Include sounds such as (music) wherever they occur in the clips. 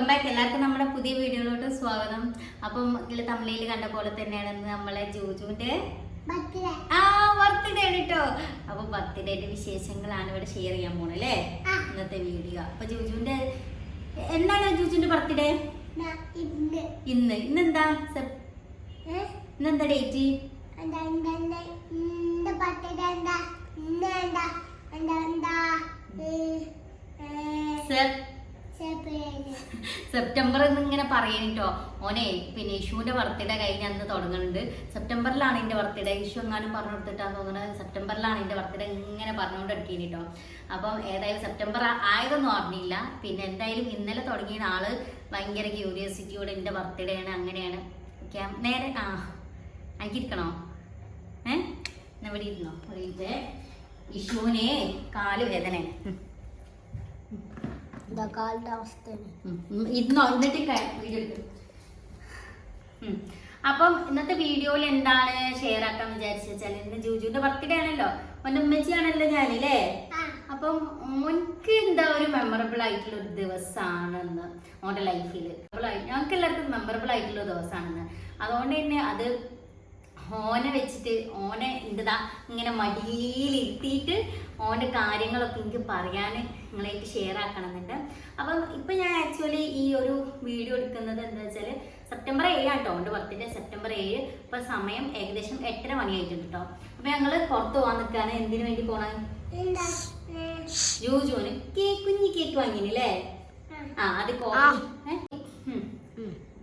Welcome back. എല്ലാവർക്കും നമ്മുടെ പുതിയ വീഡിയോയിലോട്ട് സ്വാഗതം. അപ്പം ഇതിൽ തമിഴിൽ കണ്ട പോലെ തന്നെയാണ് നമ്മളെ ജോജുവിന്റെ ആ ബർത്ത്ഡേ ആണ് കേട്ടോ അപ്പൊ ബർത്ത്ഡേയുടെ വിശേഷങ്ങളാണ് ഇവിടെ ഷെയർ ചെയ്യാൻ പോണത് അല്ലേ? ഇന്നത്തെ വീഡിയോ. അപ്പൊ ജോജുവിന്റെ എന്നാണ് ജോജുവിന്റെ ബർത്ത്ഡേ? ഇന്ന്. ഇന്നെന്താ? ഇന്നെന്താ ഡേറ്റ്? സെപ്റ്റംബർ എന്ന് ഇങ്ങനെ പറയണിട്ടോ ഓനെ പിന്നെ ഇഷുവിന്റെ ബർത്ത്ഡേ കഴിഞ്ഞ് അന്ന് തുടങ്ങുന്നുണ്ട് സെപ്റ്റംബറിലാണ് എന്റെ ബർത്ത്ഡേ ഇഷു എങ്ങാനും പറഞ്ഞു കൊടുത്തിട്ടാന്ന് തോന്നുന്നത് സെപ്റ്റംബറിലാണ് എന്റെ ബർത്ത്ഡേ ഇങ്ങനെ പറഞ്ഞുകൊണ്ട് എടുക്കേനിട്ടോ അപ്പം ഏതായാലും സെപ്റ്റംബർ ആയതൊന്നും അറിഞ്ഞില്ല. പിന്നെ എന്തായാലും ഇന്നലെ തുടങ്ങിയ ആൾ ഭയങ്കര ക്യൂരിയോസിറ്റിയോടെ എന്റെ ബർത്ത്ഡേ ആണ് അങ്ങനെയാണ്. നേരെ ആ എനിക്കിരിക്കണോ ഏ? എന്നാ ഇവിടെ ഇരുന്നോ. ഇഷുവിനെ കാൽ വേദനയാണ്. വീഡിയോ. അപ്പം ഇന്നത്തെ വീഡിയോയിൽ എന്താണ് ഷെയർ ആക്കാൻ വിചാരിച്ചാൽ ഇന്ന് ജൂജുവിന്റെ ബർത്ത്ഡേ ആണല്ലോ. അവന്റെ ഉമ്മച്ചിയാണല്ലോ ഞാനില്ലേ? അപ്പം മുൻക്ക് എന്താ ഒരു മെമ്മറബിൾ ആയിട്ടുള്ള ഒരു ദിവസമാണെന്ന് അവന്റെ ലൈഫിൽ ഞങ്ങൾക്ക് എല്ലാവർക്കും മെമ്മറബിൾ ആയിട്ടുള്ള ദിവസമാണെന്ന് അതുകൊണ്ട് തന്നെ അത് ഓനെ വെച്ചിട്ട് ഓനെ എന്താ ഇങ്ങനെ മടിയിലിരുത്തിയിട്ട് ഓന്റെ കാര്യങ്ങളൊക്കെ എനിക്ക് പറയാൻ നിങ്ങളായിട്ട് ഷെയർ ആക്കണമെന്നുണ്ട്. അപ്പം ഇപ്പം ഞാൻ ആക്ച്വലി ഈ ഒരു വീഡിയോ എടുക്കുന്നത് എന്താ വെച്ചാൽ സെപ്റ്റംബർ ഏഴാണ് കേട്ടോ ഓന്റെ ബർത്ത്ഡേ സെപ്റ്റംബർ ഏഴ്. ഇപ്പം സമയം ഏകദേശം എട്ടര മണിയായിട്ടുണ്ട് കേട്ടോ അപ്പം ഞങ്ങൾ പുറത്ത് പോകാൻ നിൽക്കുകയാണ്. എന്തിനു വേണ്ടി പോകണം ജൂജുവിന് കേക്ക് കുഞ്ഞി കേക്ക് വാങ്ങിനല്ലേ ആ അത്?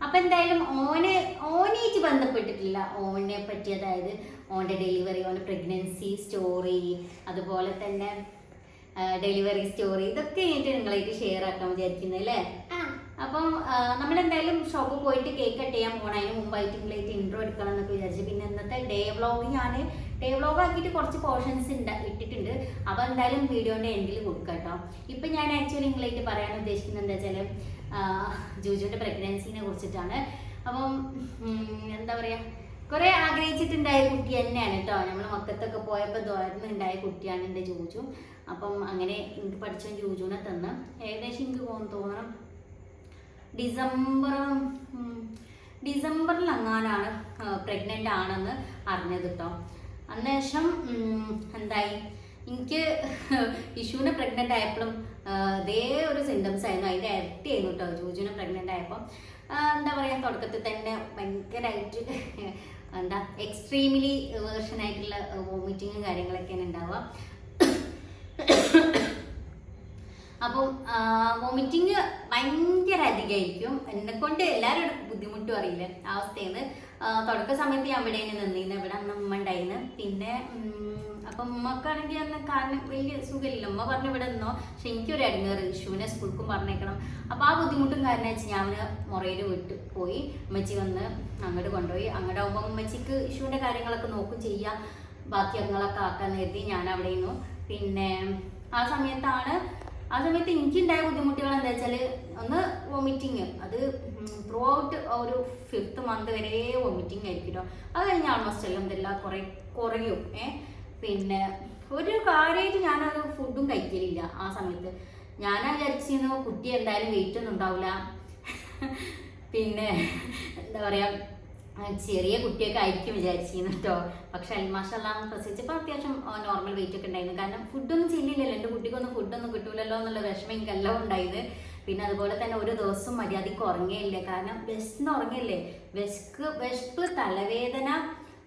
അപ്പൊ എന്തായാലും ഓനെ ഓനായിട്ട് ബന്ധപ്പെട്ടിട്ടില്ല. ഓനെ പറ്റി അതായത് ഓന്റെ ഡെലിവറി ഓന്റെ പ്രഗ്നൻസി സ്റ്റോറി അതുപോലെ തന്നെ ഡെലിവറി സ്റ്റോറി ഇതൊക്കെ കഴിഞ്ഞിട്ട് നിങ്ങളായിട്ട് ഷെയർ ആക്കാൻ വിചാരിക്കുന്നത് അല്ലേ? അപ്പം നമ്മൾ എന്തായാലും ഷോപ്പിൽ പോയിട്ട് കേക്ക് കട്ട് ചെയ്യാൻ പോകണം അതിന് മുമ്പായിട്ട് നിങ്ങളായിട്ട് ഇൻട്രോ എടുക്കണം എന്നൊക്കെ വിചാരിച്ചു. പിന്നെ ഇന്നത്തെ ഡേ വ്ളോഗ് ഞാൻ ഡേ വ്ളോഗ് ആക്കിയിട്ട് കുറച്ച് പോർഷൻസ് ഇട്ടിട്ടുണ്ട്. അപ്പോൾ എന്തായാലും വീഡിയോന്റെ എൻഡിൽ കൊടുക്കാം കേട്ടോ. ഇപ്പം ഞാൻ ആക്ച്വലി നിങ്ങളായിട്ട് പറയാൻ ഉദ്ദേശിക്കുന്നത് എന്താ വെച്ചാൽ ജൂജുവിന്റെ പ്രഗ്നൻസിനെ കുറിച്ചിട്ടാണ്. അപ്പം എന്താ പറയുക കുറേ ആഗ്രഹിച്ചിട്ടുണ്ടായ കുട്ടി തന്നെയാണ് കേട്ടോ. നമ്മൾ മൊത്തത്തൊക്കെ പോയപ്പോൾ ദോരുന്നുണ്ടായ കുട്ടിയാണ് എന്റെ ജോജു. അപ്പം അങ്ങനെ എനിക്ക് പഠിച്ച ജോജുവിനെ തന്ന്. ഏകദേശം എനിക്ക് തോന്നണം. ഡിസംബർ ഡിസംബറിൽ അങ്ങാനാണ് പ്രഗ്നന്റ് ആണെന്ന് അറിഞ്ഞത് കേട്ടോ അന്നേഷം എന്തായി? എനിക്ക് ഇഷുവിനെ പ്രഗ്നന്റ് ആയപ്പോഴും ഇതേ ഒരു സിംറ്റംസ് ആയിരുന്നു. അതിന്റെ ഇരട്ടി ആയിരുന്നു കേട്ടോ ജോജുവിനെ പ്രഗ്നന്റ് ആയപ്പോൾ എന്താ പറയുക തുടക്കത്തിൽ തന്നെ ഭയങ്കരമായിട്ട് എന്താ എക്സ്ട്രീംലി വേർഷൻ ആയിട്ടുള്ള വോമിറ്റിങ്ങും കാര്യങ്ങളൊക്കെയാണ് ഉണ്ടാവുക. അപ്പം വോമിറ്റിങ് ഭയങ്കര അധികമായിരിക്കും എന്നെ കൊണ്ട് എല്ലാവരും ബുദ്ധിമുട്ടും അറിയില്ല. ആ അവസ്ഥയിൽ തുടക്ക സമയത്ത് ഞാൻ ഇവിടെ നിന്നിരുന്നു. ഇവിടെ അന്ന് ഉമ്മ ഉണ്ടായിരുന്നു. പിന്നെ അപ്പം ഉമ്മക്കാണെങ്കിൽ അന്ന് കാരണം വലിയ സുഖമില്ല ഉമ്മ പറഞ്ഞു ഇവിടെ നിന്നോ. പക്ഷെ എനിക്കൊരു അടങ്ങേറ് ഇഷുവിനെ സ്കൂൾക്കും പറഞ്ഞേക്കണം. അപ്പൊ ആ ബുദ്ധിമുട്ടും കാരണം വെച്ച് ഞാൻ മുറയിൽ വിട്ട് പോയി. ഉമ്മച്ചി വന്ന് അങ്ങോട്ട് കൊണ്ടുപോയി. അങ്ങോട്ട് ആകുമ്പോൾ ഉമ്മച്ചിക്ക് ഇഷുവിന്റെ കാര്യങ്ങളൊക്കെ നോക്കും ചെയ്യാ. ബാക്കി അങ്ങളൊക്കെ ആക്കാൻ കരുതി ഞാൻ അവിടെ നിന്നു പിന്നെ ആ സമയത്താണ് ആ സമയത്ത് എനിക്കുണ്ടായ ബുദ്ധിമുട്ടുകൾ എന്താ വെച്ചാൽ ഒന്ന് വോമിറ്റിങ്. അത് ത്രൂ ഔട്ട് ഒരു ഫിഫ്ത്ത് മന്ത് വരെ വോമിറ്റിംഗ് ആയിരിക്കും അത് കഴിഞ്ഞ് ആൾമോസ്റ്റ് എല്ലാം ഇതെല്ലാം കുറേ കുറയും. ഏ? പിന്നെ ഒരു കാര്യമായിട്ട് ഞാനത് ഫുഡും കഴിക്കലില്ല ആ സമയത്ത്. ഞാൻ വിചാരിച്ചിരുന്നു കുട്ടി എന്തായാലും വെയിറ്റ് ഒന്നും ഉണ്ടാവില്ല പിന്നെ എന്താ പറയുക ചെറിയ കുട്ടിയൊക്കെ ആയിരിക്കും വിചാരിച്ചിരുന്നു കേട്ടോ പക്ഷെ അൽമാഷെല്ലാം പ്രസവിച്ചപ്പോൾ അത്യാവശ്യം നോർമൽ വെയിറ്റ് ഒക്കെ ഉണ്ടായിരുന്നു. കാരണം ഫുഡൊന്നും ചെല്ലില്ലല്ലോ എന്റെ കുട്ടിക്കൊന്നും ഫുഡൊന്നും കിട്ടൂലല്ലോ എന്നുള്ള വിഷമം എനിക്കെല്ലാം ഉണ്ടായത്. പിന്നെ അതുപോലെ തന്നെ ഒരു ദിവസം മര്യാദയ്ക്ക് ഉറങ്ങിയില്ല. കാരണം വിശന്ന് ഉറങ്ങിയില്ലേ? വിശക്ക് വിശപ്പ് തലവേദന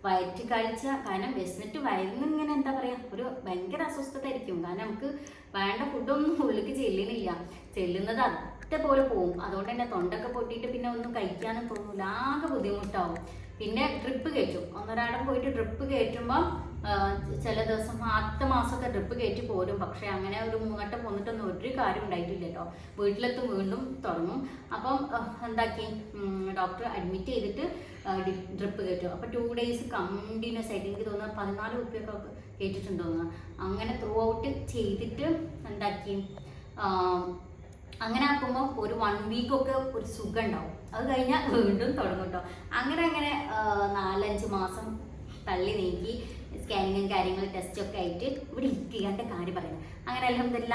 വയറ്റ് കഴിച്ച കാരണം വിശന്നിട്ട് വയറിന് ഇങ്ങനെ എന്താ പറയുക ഒരു ഭയങ്കര അസ്വസ്ഥത ആയിരിക്കും കാരണം നമുക്ക് വേണ്ട ഫുഡൊന്നും ഉള്ളിലേക്ക് ചെല്ലുന്നില്ല ചെല്ലുന്നത് അതേപോലെ പോകും അതുകൊണ്ട് തന്നെ തൊണ്ടൊക്കെ പൊട്ടിയിട്ട് പിന്നെ ഒന്നും കഴിക്കാനും തോന്നില്ല ആകെ ബുദ്ധിമുട്ടാവും. പിന്നെ ഡ്രിപ്പ് കയറ്റും. ഒന്നൊരാടം പോയിട്ട് ഡ്രിപ്പ് കയറ്റുമ്പോൾ ചില ദിവസം ആദ്യത്തെ മാസമൊക്കെ ഡ്രിപ്പ് കയറ്റി പോരും. പക്ഷെ അങ്ങനെ ഒരു മൂന്നട്ടം പോന്നിട്ടൊന്നും ഒരു കാര്യം ഉണ്ടായിട്ടില്ലല്ലോ. വീട്ടിലെത്തും വീണ്ടും തുടങ്ങും. അപ്പം എന്താക്കി? ഡോക്ടർ അഡ്മിറ്റ് ചെയ്തിട്ട് ഡ്രിപ്പ് കയറ്റും അപ്പോൾ ടു ഡേയ്സ് കണ്ടിന്യൂസ് ആയിട്ട് എനിക്ക് തോന്നുന്നു പതിനാല് കുപ്പിയൊക്കെ കയറ്റിട്ടുണ്ടോന്ന് അങ്ങനെ ത്രൂ ഔട്ട് ചെയ്തിട്ട് എന്താക്കി? അങ്ങനെ ആക്കുമ്പോൾ ഒരു വൺ വീക്കൊക്കെ ഒരു സുഖം ഉണ്ടാവും. അത് കഴിഞ്ഞാൽ വീണ്ടും തുടങ്ങും കേട്ടോ അങ്ങനെ അങ്ങനെ നാലഞ്ച് മാസം തള്ളി നീക്കി. സ്കാനിങ്ങും കാര്യങ്ങളും ടെസ്റ്റൊക്കെ ആയിട്ട് ഇവിടെ ഇരിക്കുകന്റെ കാര്യം പറയുന്നത്. അങ്ങനെ അലഹമില്ല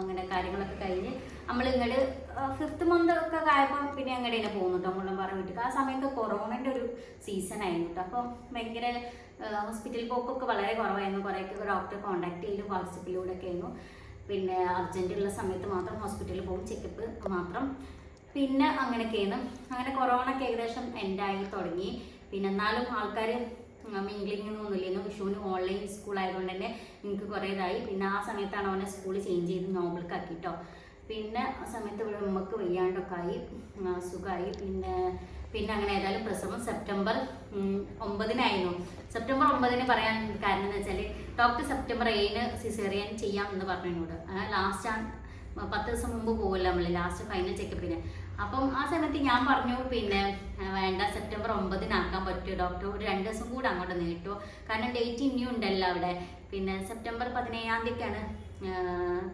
അങ്ങനെ കാര്യങ്ങളൊക്കെ കഴിഞ്ഞ് നമ്മൾ ഇങ്ങോട്ട് ഫിഫ്ത്ത് മന്ത് ഒക്കെ ആയപ്പോൾ പിന്നെ അങ്ങോട്ട് തന്നെ പോകുന്നു കേട്ടോ മുള്ളംപാറ വീട്ടിൽ ആ സമയത്ത് കൊറോണന്റെ ഒരു സീസൺ ആയിരുന്നു അപ്പോൾ ഭയങ്കര ഹോസ്പിറ്റൽ പോക്കൊക്കെ വളരെ കുറവായിരുന്നു. കുറേയൊക്കെ ഡോക്ടറെ കോൺടാക്ട് ചെയ്ത് വാട്സപ്പിലൂടെ ഒക്കെ ആയിരുന്നു. പിന്നെ അർജന്റ് ഉള്ള സമയത്ത് മാത്രം ഹോസ്പിറ്റലിൽ പോകും ചെക്കപ്പ് മാത്രം. പിന്നെ അങ്ങനെയൊക്കെയാണ് അങ്ങനെ കൊറോണ ഒക്കെ ഏകദേശം എൻഡായി തുടങ്ങി. പിന്നെ എന്നാലും ആൾക്കാർ മിംഗ്ലിംഗ് ഒന്നുമില്ലായിരുന്നു വിഷുവിന് ഓൺലൈൻ സ്കൂൾ ആയതുകൊണ്ട് തന്നെ എനിക്ക് കുറേ ഇതായി പിന്നെ ആ സമയത്താണ് അവനെ സ്കൂൾ ചേഞ്ച് ചെയ്ത് നോബിൾക്കാക്കി കേട്ടോ പിന്നെ ആ സമയത്ത് ഇവിടെ ഉമ്മക്ക് വയ്യാണ്ടൊക്കെ ആയി. സുഖമായി പിന്നെ പിന്നെ അങ്ങനെ ഏതായാലും പ്രസവം സെപ്റ്റംബർ ഒമ്പതിനായിരുന്നു. സെപ്റ്റംബർ ഒമ്പതിന് പറയാൻ കാരണം എന്ന് വെച്ചാൽ ഡോക്ടർ സെപ്റ്റംബർ ഏഴിന് സിസേറിയൻ ചെയ്യാം എന്ന് പറഞ്ഞു എന്നോട് ലാസ്റ്റ് പത്ത് ദിവസം മുമ്പ് പോകില്ല നമ്മൾ ലാസ്റ്റ് ഫൈനൽ ചെക്കപ്പിന് അപ്പം ആ സമയത്ത് ഞാൻ പറഞ്ഞു പിന്നെ വേണ്ട സെപ്റ്റംബർ ഒമ്പതിനാക്കാൻ പറ്റുമോ ഡോക്ടർ ഒരു രണ്ട് ദിവസം കൂടെ അങ്ങോട്ട് നീട്ടുമോ കാരണം ഡേറ്റ് ഇനിയും ഉണ്ടല്ലോ അവിടെ. പിന്നെ സെപ്റ്റംബർ പതിനേഴാം തീയതിക്കാണ്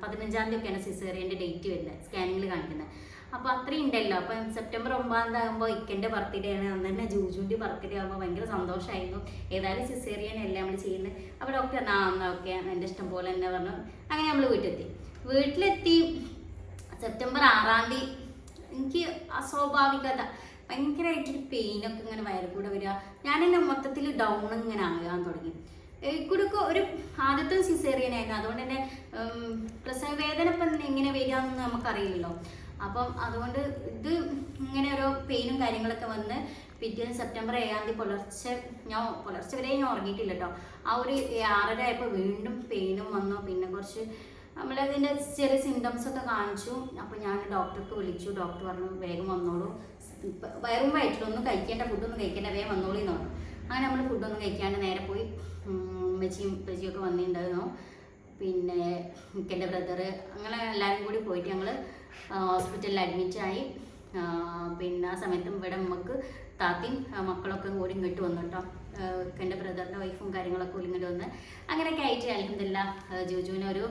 പതിനഞ്ചാം തീയതിയൊക്കെയാണ് സിസേറിയന്റെ ഡേറ്റ് വരുന്നത് സ്കാനിങ്ങിൽ കാണിക്കുന്നത്. അപ്പോൾ അത്രയും ഉണ്ടല്ലോ. അപ്പം സെപ്റ്റംബർ ഒമ്പതാം തീയതി ആകുമ്പോൾ ഇക്കന്റെ ബർത്ത്ഡേ ആണ്. അന്ന് തന്നെ ജൂജുന്റെ ബർത്ത്ഡേ ആകുമ്പോൾ ഭയങ്കര സന്തോഷമായിരുന്നു ഏതായാലും സിസേറിയൻ അല്ലേ നമ്മൾ ചെയ്യുന്നത്. അപ്പോൾ ഡോക്ടർ എന്നാ എന്നാ ഓക്കെ എന്റെ ഇഷ്ടം പോലെ തന്നെ പറഞ്ഞു. അങ്ങനെ നമ്മൾ വീട്ടിലെത്തി. വീട്ടിലെത്തി. സെപ്റ്റംബർ ആറാം തീയതി എനിക്ക് അസ്വാഭാവികത ഭയങ്കരമായിട്ടൊരു പെയിനൊക്കെ ഇങ്ങനെ വയറു കൂടെ വരിക. ഞാൻ എന്നെ മൊത്തത്തിൽ ഡൗൺ ഇങ്ങനെ ആകാൻ തുടങ്ങി. ഇക്കൂടൊക്കെ ഒരു ആദ്യത്തെ സിസേറിയൻ ആയിരുന്നു. അതുകൊണ്ട് തന്നെ പ്രസവ വേദന ഇപ്പം എങ്ങനെ വരിക എന്ന് നമുക്കറിയില്ലല്ലോ. അപ്പം അതുകൊണ്ട് ഇത് ഇങ്ങനെ ഓരോ പെയിനും കാര്യങ്ങളൊക്കെ വന്ന് പിറ്റേന്ന് സെപ്റ്റംബർ ഏഴാം തീയതി പുലർച്ചെ ഞാൻ പുലർച്ചെ വരെ ഞാൻ ഉറങ്ങിയിട്ടില്ല കേട്ടോ ആ ഒരു ആറര ആയപ്പോൾ വീണ്ടും പെയിനും വന്നു. പിന്നെ കുറച്ച് നമ്മളതിന്റെ ചെറിയ സിംറ്റംസ് ഒക്കെ കാണിച്ചു. അപ്പോൾ ഞാൻ ഡോക്ടർക്ക് വിളിച്ചു. ഡോക്ടർ പറഞ്ഞു വേഗം വന്നോളൂ. വയറും വയറും വയറ്റിലൊന്നും കഴിക്കേണ്ട ഫുഡൊന്നും കഴിക്കേണ്ട വേഗം വന്നോളൂ എന്ന് പറഞ്ഞു. അങ്ങനെ നമ്മൾ ഫുഡൊന്നും കഴിക്കാണ്ട് നേരെ പോയി ഉമ്മച്ചിയും ഉപ്പച്ചിയൊക്കെ വന്നിട്ടുണ്ടായിരുന്നു. പിന്നെ എന്റെ ബ്രദർ അങ്ങനെ എല്ലാവരും കൂടി പോയിട്ട് ഞങ്ങൾ ഹോസ്പിറ്റലിൽ അഡ്മിറ്റായി പിന്നെ ആ സമയത്തും ഇവിടെ നമുക്ക് താത്തയും മക്കളൊക്കെ കൂടി ഇങ്ങോട്ട് വന്നു കേട്ടോ. എന്റെ ബ്രദറിന്റെ വൈഫും കാര്യങ്ങളൊക്കെ ഇങ്ങോട്ട് വന്ന് അങ്ങനെയൊക്കെ ആയിട്ട് അലഹമില്ല ജോജുവിനെ ഒരു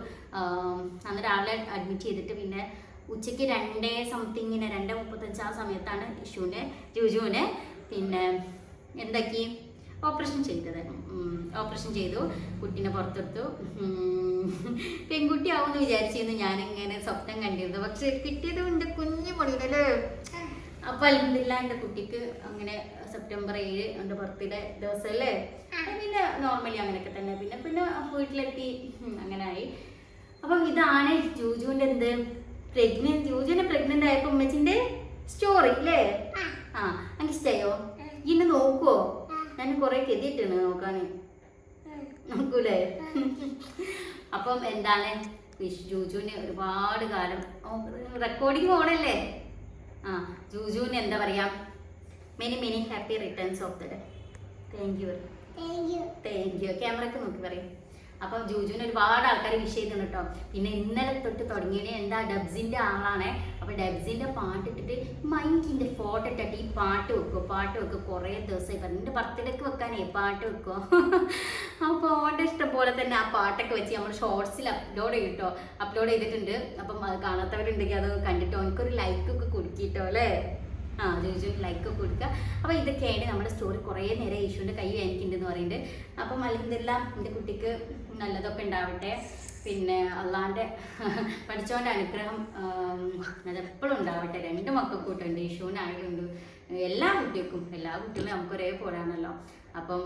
അന്ന് രാവിലെ അഡ്മിറ്റ് ചെയ്തിട്ട് പിന്നെ ഉച്ചയ്ക്ക് രണ്ടേ സംതിങ്ങിന് രണ്ട് മുപ്പത്തഞ്ച് ആ സമയത്താണ് ഇഷുവിനെ ജോജുവിനെ പിന്നെ എന്താക്കി ഓപ്പറേഷൻ ചെയ്തത്. ഓപ്പറേഷൻ ചെയ്തു കുട്ടീനെ പുറത്തെടുത്തു. ഉം. പെൺകുട്ടി ആവുമെന്ന് വിചാരിച്ചിരുന്നു ഞാനിങ്ങനെ സ്വപ്നം കണ്ടിരുന്നു പക്ഷെ കിട്ടിയത് കൊണ്ട് കുഞ്ഞു പൊടിയിലല്ലേ അപ്പൊ അലഹമില്ല എന്റെ കുട്ടിക്ക് അങ്ങനെ സെപ്റ്റംബർ ഏഴ് എന്റെ ബർത്ത്ഡേ ദിവസം അല്ലേ പിന്നെ നോർമലി അങ്ങനെയൊക്കെ തന്നെ. പിന്നെ പിന്നെ വീട്ടിലെത്തി. അങ്ങനെ ആയി. അപ്പം ഇതാണ് ജൂജുവിന്റെ എന്ത്? പ്രഗ്നന്റ് ജൂജുവിനെ പ്രഗ്നന്റ് ആയപ്പോ ഉമ്മച്ചിന്റെ സ്റ്റോറി അല്ലേ ആ. എനിക്ക് ഇഷ്ടയോ ഇന്ന് നോക്കുവോ? ഞാൻ കുറെ കെതിയിട്ടാണ് നോക്കാന് നോക്കൂലേ? അപ്പം എന്താണ്? വിഷ് ജൂജുവിന് ഒരുപാട് കാലം. റെക്കോർഡിങ് പോണല്ലേ? ആ ജൂജുവിന് എന്താ പറയാ? Many many happy returns of the day thank you thank you ക്യാമറക്ക് നോക്കി പറയും. അപ്പം ജൂജുവിന് ഒരുപാട് ആൾക്കാർ വിഷ് ചെയ്തിട്ടുണ്ട് കേട്ടോ പിന്നെ ഇന്നലെ തൊട്ട് തുടങ്ങിയത് എന്താ ഡബ്സിന്റെ ആളാണ്. അപ്പൊ ഡബ്സിന്റെ പാട്ട് ഇട്ടിട്ട് മൈക്കിന്റെ ഫോട്ടോ ഇട്ടിട്ട് ഈ പാട്ട് വെക്കുക പാട്ട് വെക്കുക കുറേ ദിവസമായി എന്റെ ബർത്ത്ഡേക്ക് വെക്കാനേ പാട്ട് വെക്കുക ആ ഫോട്ടോ ഇഷ്ടം പോലെ തന്നെ ആ പാട്ടൊക്കെ വെച്ച് നമ്മൾ ഷോർട്സിൽ അപ്ലോഡ് ചെയ്യും കേട്ടോ അപ്ലോഡ് ചെയ്തിട്ടുണ്ട്. അപ്പം കാണാത്തവരുണ്ടെങ്കിൽ അത് കണ്ടിട്ടോ. എനിക്കൊരു ലൈക്കൊക്കെ കൊടുക്കിട്ടോ അല്ലേ? ആ ജോജു ലൈക്ക് കൊടുക്കുക അപ്പോൾ ഇതൊക്കെയാണ് നമ്മുടെ സ്റ്റോറി കുറേ നേരം യേശുവിന്റെ കൈ വേനിക്കുന്നുണ്ടെന്ന് പറയുന്നുണ്ട്. അപ്പം അല്ലെന്തെല്ലാം എന്റെ കുട്ടിക്ക് നല്ലതൊക്കെ ഉണ്ടാവട്ടെ. പിന്നെ അള്ളാന്റെ (laughs) പഠിച്ചവന്റെ അനുഗ്രഹം അതെപ്പോഴും ഉണ്ടാവട്ടെ. രണ്ട് മക്കൾക്കൂട്ടുണ്ട് യേശുവിനായാലുണ്ട്. എല്ലാ കുട്ടികൾക്കും എല്ലാ കുട്ടികളും നമുക്ക് ഒരേ പോലാണല്ലോ അപ്പം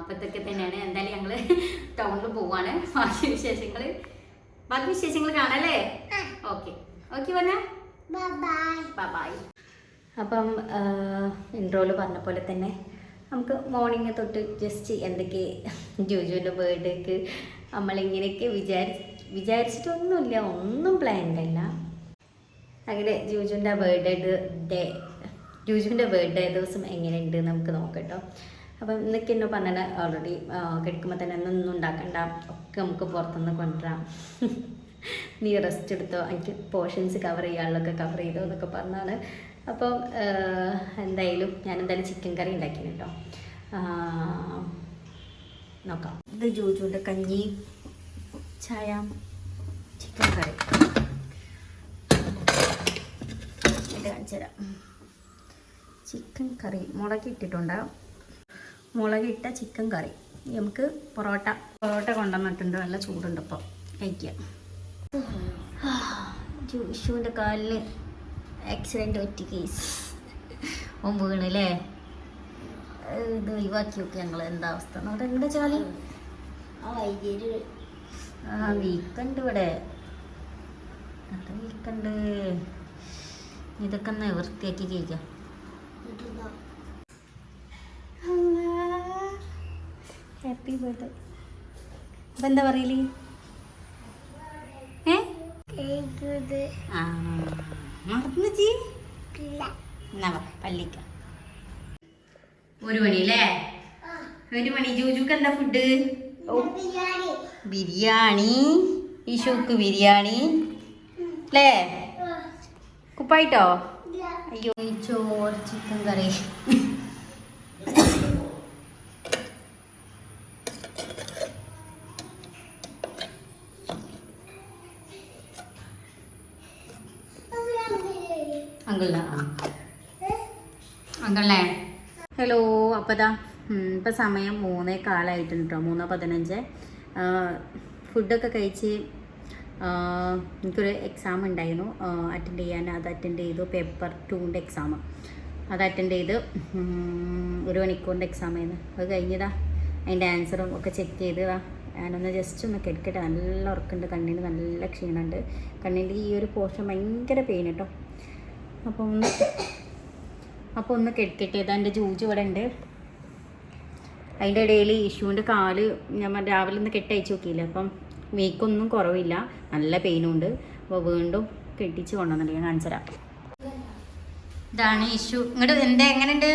അപ്പത്തൊക്കെ തന്നെയാണ്. എന്തായാലും ഞങ്ങൾ ടൗണിൽ (laughs) പോവാണ്. ബാക്കി വിശേഷങ്ങൾ ബാക്കി വിശേഷങ്ങൾ കാണാല്ലേ ഓക്കെ ഓക്കെ പറഞ്ഞാൽ ബൈ അപ്പം ഇൻട്രോയിൽ പറഞ്ഞ പോലെ തന്നെ നമുക്ക് മോർണിംഗ് തൊട്ട് ജസ്റ്റ് എന്തൊക്കെ ജോജുവിന്റെ ബർത്ത്ഡേക്ക് നമ്മളിങ്ങനെയൊക്കെ വിചാരി വിചാരിച്ചിട്ടൊന്നുമില്ല ഒന്നും പ്ലാൻ അല്ല. അങ്ങനെ ജൂജുവിന്റെ ബർത്ത്ഡേ ഡേ ജൂജുവിന്റെ ബർത്ത്ഡേ ദിവസം എങ്ങനെയുണ്ട് നമുക്ക് നോക്കട്ടോ. അപ്പം ഇന്നൊക്കെ എന്നോ പറഞ്ഞാൽ ഓൾറെഡി കിടക്കുമ്പോൾ തന്നെ ഒന്നും ഉണ്ടാക്കണ്ട ഒക്കെ നമുക്ക് പുറത്തുനിന്ന് കൊണ്ടുവരാം. (laughs) നീ റെസ്റ്റ് എടുത്തോ എനിക്ക് പോർഷൻസ് കവർ ചെയ്യാനുള്ളതൊക്കെ കവർ ചെയ്തോ എന്നൊക്കെ പറഞ്ഞാണ് അപ്പം എന്തായാലും ഞാൻ എന്തായാലും ചിക്കൻ കറി ഉണ്ടാക്കി കേട്ടോ നോക്കാം. ഇത് ജോജുവിന്റെ കഞ്ഞി ചായ ചിക്കൻ കറി ഇത് കാണിച്ചു ചിക്കൻ കറി മുളക് ഇട്ടിട്ടുണ്ട്. മുളകിട്ട ചിക്കൻ കറി നമുക്ക് പൊറോട്ട. പൊറോട്ട കൊണ്ടുവന്നിട്ടുണ്ട്. നല്ല ചൂടുണ്ട് ഇപ്പോൾ കഴിക്കാം. ജോഷുവിന്റെ കാലിന് ആക്സിഡന്റ് പറ്റി കേസ് ഓൻ വീണല്ലേ? ഇത് ഒഴിവാക്കി നോക്കി ഞങ്ങൾ എന്താ അവസ്ഥ? അവിടെ എവിടെ ചാലി? ആ വീക്കുണ്ട് ഇവിടെ. അവിടെ വീക്കുണ്ട് ഇതൊക്കെ ഒന്ന് വൃത്തിയാക്കി കഴിക്കാം. ഹാപ്പി ബർത്ത്ഡേ അപ്പം എന്താ പറയൽ? ഏ? ആ. വാ, പള്ളിക്ക. ഒരു മണി അല്ലേ ഒരു മണി. ജൂജുക്ക് എന്താ ഫുഡ് ബിരിയാണി. ഈശോക്ക് ഇഷുക്ക് ബിരിയാണി അല്ലേ കുപ്പായിട്ടോ? അയ്യോ ഈ ചോറ് ചിക്കൻ കറി അങ്കിളിനാ. ഹലോ അപ്പതാ ഇപ്പം സമയം മൂന്നേ കാലായിട്ടുണ്ട് കേട്ടോ മൂന്ന് പതിനഞ്ച്. ഫുഡൊക്കെ കഴിച്ച് എനിക്കൊരു എക്സാം ഉണ്ടായിരുന്നു. അറ്റൻഡ് ചെയ്യാൻ അത് അറ്റൻഡ് ചെയ്തു പേപ്പർ ടൂന്റെ എക്സാം അത് അറ്റൻഡ് ചെയ്ത് ഒരു മണിക്കൂറിന്റെ എക്സാം ആയിരുന്നു. അത് കഴിഞ്ഞതാ അതിന്റെ ആൻസറും ഒക്കെ ചെക്ക് ചെയ്തതാ. ഞാനൊന്ന് ജസ്റ്റ് ഒന്ന് കെടുക്കട്ടെ നല്ല ഉറക്കുണ്ട് കണ്ണിന് നല്ല ക്ഷീണമുണ്ട് കണ്ണിന്റെ ഈ ഒരു പോർഷൻ ഭയങ്കര പെയിൻ കേട്ടോ അപ്പോൾ ഒന്ന് അപ്പോൾ ഒന്ന് കെട്ടിട്ട് ഇതാ എന്റെ ജൂജ് ഇവിടെ ഉണ്ട്. അതിന്റെ ഇടയിൽ ഇഷുവിന്റെ കാൽ ഞാൻ രാവിലെ ഒന്ന് കെട്ടയച്ച് നോക്കിയില്ല? അപ്പം വീക്കൊന്നും കുറവില്ല. നല്ല പെയിനും ഉണ്ട് അപ്പോൾ വീണ്ടും കെട്ടിച്ച് കൊണ്ടുവന്നിട്ട് ഞാൻ കാണിച്ചു തരാം. ഇതാണ് ഇഷു ഇങ്ങോട്ട് എന്താ? എങ്ങനെയുണ്ട്?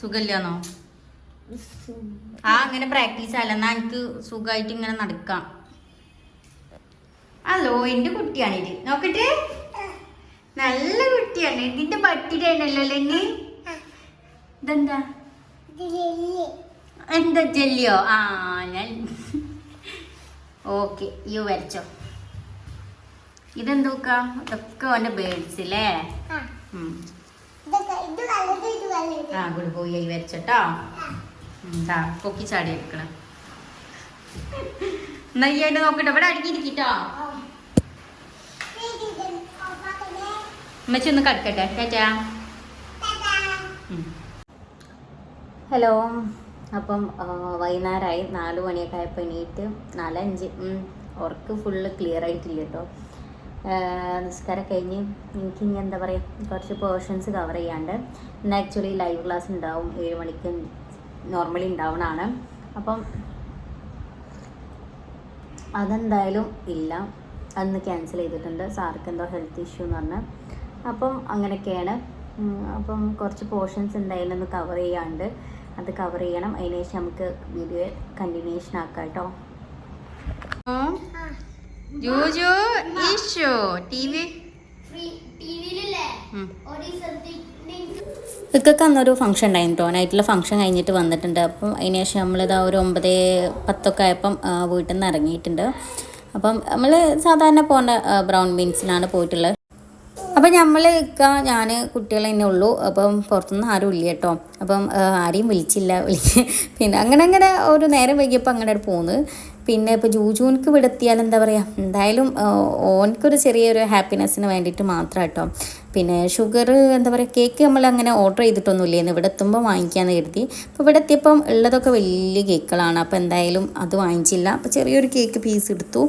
സുഖമില്ലാന്നോ? ആ അങ്ങനെ പ്രാക്ടീസ് അല്ല. എന്നാ എനിക്ക് സുഖമായിട്ട് ഇങ്ങനെ നടക്കാം. ഹലോ കുട്ടിയാണ് കുട്ടിയാണിത് നോക്കട്ടെ. നല്ല കുട്ടിയാണ്. ഇതിന്റെ ബർത്ത്ഡേ ആണല്ലോ അല്ലെങ്കിൽ എന്താ ജെല്ലിയോ? ആ ഞാൻ ഓക്കെ യു വരച്ചോ. ഇതെന്തോക്ക ഇതൊക്കെ ഓന്റെ ബേഡ്സ് അല്ലേ. ഇത് ഇത് ആ ഗുഡ് പോയി ആയി വരച്ചോട്ടോ എന്താ പൊക്കി ചാടി എടുക്കണം എന്നാ ഈ അതിന്റെ നോക്കട്ടെ. ഇവിടെ അടുക്കിയിരിക്കട്ടോ ഉമ്മച്ചി ഒന്ന് കടക്കട്ടെ. ചേച്ചാ ഹലോ. അപ്പം വൈകുന്നേരമായി നാല് മണിയൊക്കെ ആയപ്പോൾ എണീറ്റ് നാലഞ്ച് ഉറക്ക് ഫുള്ള് ക്ലിയർ ആയിട്ടില്ല കേട്ടോ നിസ്കാരം കഴിഞ്ഞ് എനിക്ക് ഇനി എന്താ പറയുക കുറച്ച് പേർഷൻസ് കവർ ചെയ്യാണ്ട്. ഇന്ന് ആക്ച്വലി ലൈവ് ക്ലാസ് ഉണ്ടാവും. ഏഴ് മണിക്ക് നോർമലി ഉണ്ടാവണതാണ് അപ്പം അതെന്തായാലും ഇല്ല. അന്ന് ക്യാൻസൽ ചെയ്തിട്ടുണ്ട്. സാർക്ക് എന്തോ ഹെൽത്ത് ഇഷ്യൂ എന്ന് പറഞ്ഞ്. അപ്പം അങ്ങനെയൊക്കെയാണ്. അപ്പം കുറച്ച് പോർഷൻസ് എന്തായാലും ഒന്ന് കവർ ചെയ്യാണ്ട് അത് കവർ ചെയ്യണം. അതിനുശേഷം നമുക്ക് വീഡിയോ കണ്ടിന്യൂഷൻ ആക്കാം കേട്ടോ ജൂജു ടി വി ഇക്കൊക്കെ അന്നൊരു ഫംഗ്ഷൻ ഉണ്ടായിരുന്നു കേട്ടോ നൈറ്റിലെ ഫംഗ്ഷൻ കഴിഞ്ഞിട്ട് വന്നിട്ടുണ്ട്. അപ്പം അതിന് ശേഷം നമ്മളിതാ ഒരു ഒമ്പത് പത്തൊക്കെ ആയപ്പം വീട്ടിൽ നിന്ന് ഇറങ്ങിയിട്ടുണ്ട്. അപ്പം നമ്മൾ സാധാരണ പോകേണ്ട ബ്രൗൺ ബീൻസിലാണ് പോയിട്ടുള്ളത്. അപ്പം നമ്മൾ ഇക്ക ഞാൻ കുട്ടികൾ തന്നെ ഉള്ളൂ. അപ്പം പുറത്തുനിന്ന് ആരും ഇല്ല കേട്ടോ. അപ്പം ആരെയും വിളിച്ചില്ല. വിളിച്ച് പിന്നെ അങ്ങനെ അങ്ങനെ ഒരു നേരം വൈകിയപ്പോൾ അങ്ങനെ പോന്ന്. പിന്നെ ഇപ്പോൾ ജൂജൂനിക്ക് വിടത്തിയാൽ എന്താ പറയുക എന്തായാലും ഓനക്കൊരു ചെറിയൊരു ഹാപ്പിനെസ്സിന് വേണ്ടിയിട്ട് മാത്രം കേട്ടോ. പിന്നെ ഷുഗർ എന്താ പറയുക കേക്ക് നമ്മൾ അങ്ങനെ ഓർഡർ ചെയ്തിട്ടൊന്നുമില്ലേന്ന് ഇവിടെ എത്തുമ്പോൾ വാങ്ങിക്കാമെന്ന് കരുതി. അപ്പോൾ ഇവിടെ എത്തിയപ്പം ഉള്ളതൊക്കെ വലിയ കേക്കുകളാണ്. അപ്പോൾ എന്തായാലും അത് വാങ്ങിച്ചില്ല. അപ്പോൾ ചെറിയൊരു കേക്ക് പീസ് എടുത്തു.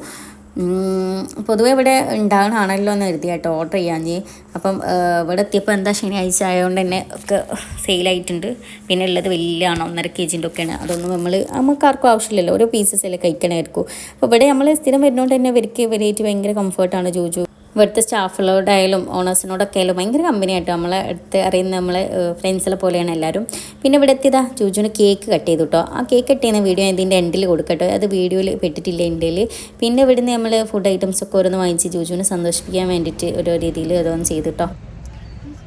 പൊതുവെ ഇവിടെ ഉണ്ടാകണമാണല്ലോ എന്ന് കരുതി കേട്ടോ ഓർഡർ ചെയ്യാഞ്ഞ്. അപ്പം ഇവിടെ എത്തിയപ്പോൾ എന്താ ശനിയാഴ്ച ആയതുകൊണ്ട് തന്നെ ഒക്കെ സെയിലായിട്ടുണ്ട് പിന്നെ ഉള്ളത് വലിയ ആണ് ഒന്നര കെ ജിന്റെ ഒക്കെയാണ്. അതൊന്നും നമ്മൾ നമുക്കാർക്കും ആവശ്യമില്ലല്ലോ. ഓരോ പീസസ് അല്ലേ കഴിക്കണമായിരിക്കും അപ്പോൾ ഇവിടെ നമ്മൾ സ്ഥിരം വരുന്നതുകൊണ്ട് തന്നെ ഇവർക്ക് ഇവരായിട്ട് ഭയങ്കര കംഫർട്ടാണ് ജൂജു. ഇവിടുത്തെ സ്റ്റാഫുകളോടായാലും ഓണേഴ്സിനോടൊക്കെ ആയാലും ഭയങ്കര കമ്പനിയായിട്ട്. നമ്മളെ അടുത്ത് അറിയുന്ന നമ്മളെ ഫ്രണ്ട്സിലെ പോലെയാണ് എല്ലാവരും. പിന്നെ ഇവിടെ എത്തിയതാ ജൂജുന് കേക്ക് കട്ട് ചെയ്തു കേട്ടോ ആ കേക്ക് കട്ട് ചെയ്യുന്ന വീഡിയോ ഇതിന്റെ എൻഡിൽ കൊടുക്കട്ടോ. അത് വീഡിയോയിൽ പെട്ടിട്ടില്ല എൻഡിൽ പിന്നെ ഇവിടുന്ന് നമ്മൾ ഫുഡ് ഐറ്റംസ് ഒക്കെ ഓരോന്ന് വാങ്ങിച്ച് ജൂജുവിനെ സന്തോഷിപ്പിക്കാൻ വേണ്ടിയിട്ട് ഓരോ രീതിയിൽ ഓരോന്ന് ചെയ്തു കേട്ടോ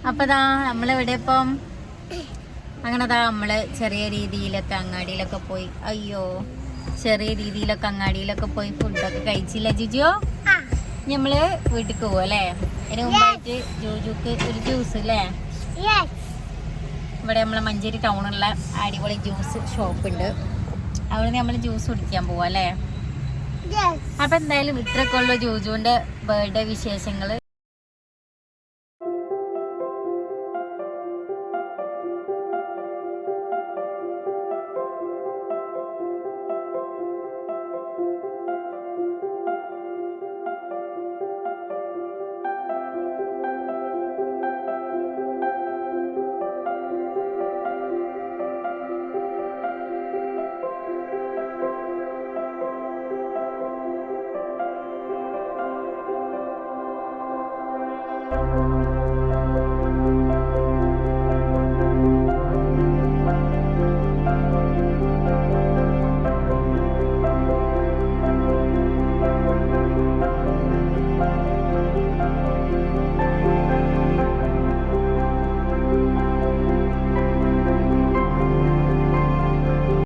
അപ്പോൾ ഇതാ നമ്മളിവിടെ ഇപ്പം അങ്ങനെ അതാ നമ്മൾ ചെറിയ രീതിയിലൊക്കെ അങ്ങാടിയിലൊക്കെ പോയി. അയ്യോ ചെറിയ രീതിയിലൊക്കെ അങ്ങാടിയിലൊക്കെ പോയി ഫുഡൊക്കെ കഴിച്ചില്ല ജിജോ? നമ്മൾ വീട്ടിൽ പോവും അല്ലേ? അതിന് മുമ്പായിട്ട് ജോജുക്ക് ഒരു ജ്യൂസ് അല്ലേ? ഇവിടെ നമ്മളെ മഞ്ചേരി ടൗണുള്ള അടിപൊളി ജ്യൂസ് ഷോപ്പ് ഉണ്ട്. അവിടെ നമ്മൾ ജ്യൂസ് കുടിക്കാൻ പോവാ അല്ലേ. അപ്പൊ എന്തായാലും ഇത്രയൊക്കെ ജോജുവിന്റെ ജൂജുവിന്റെ ബർത്ത്ഡേ വിശേഷങ്ങൾ.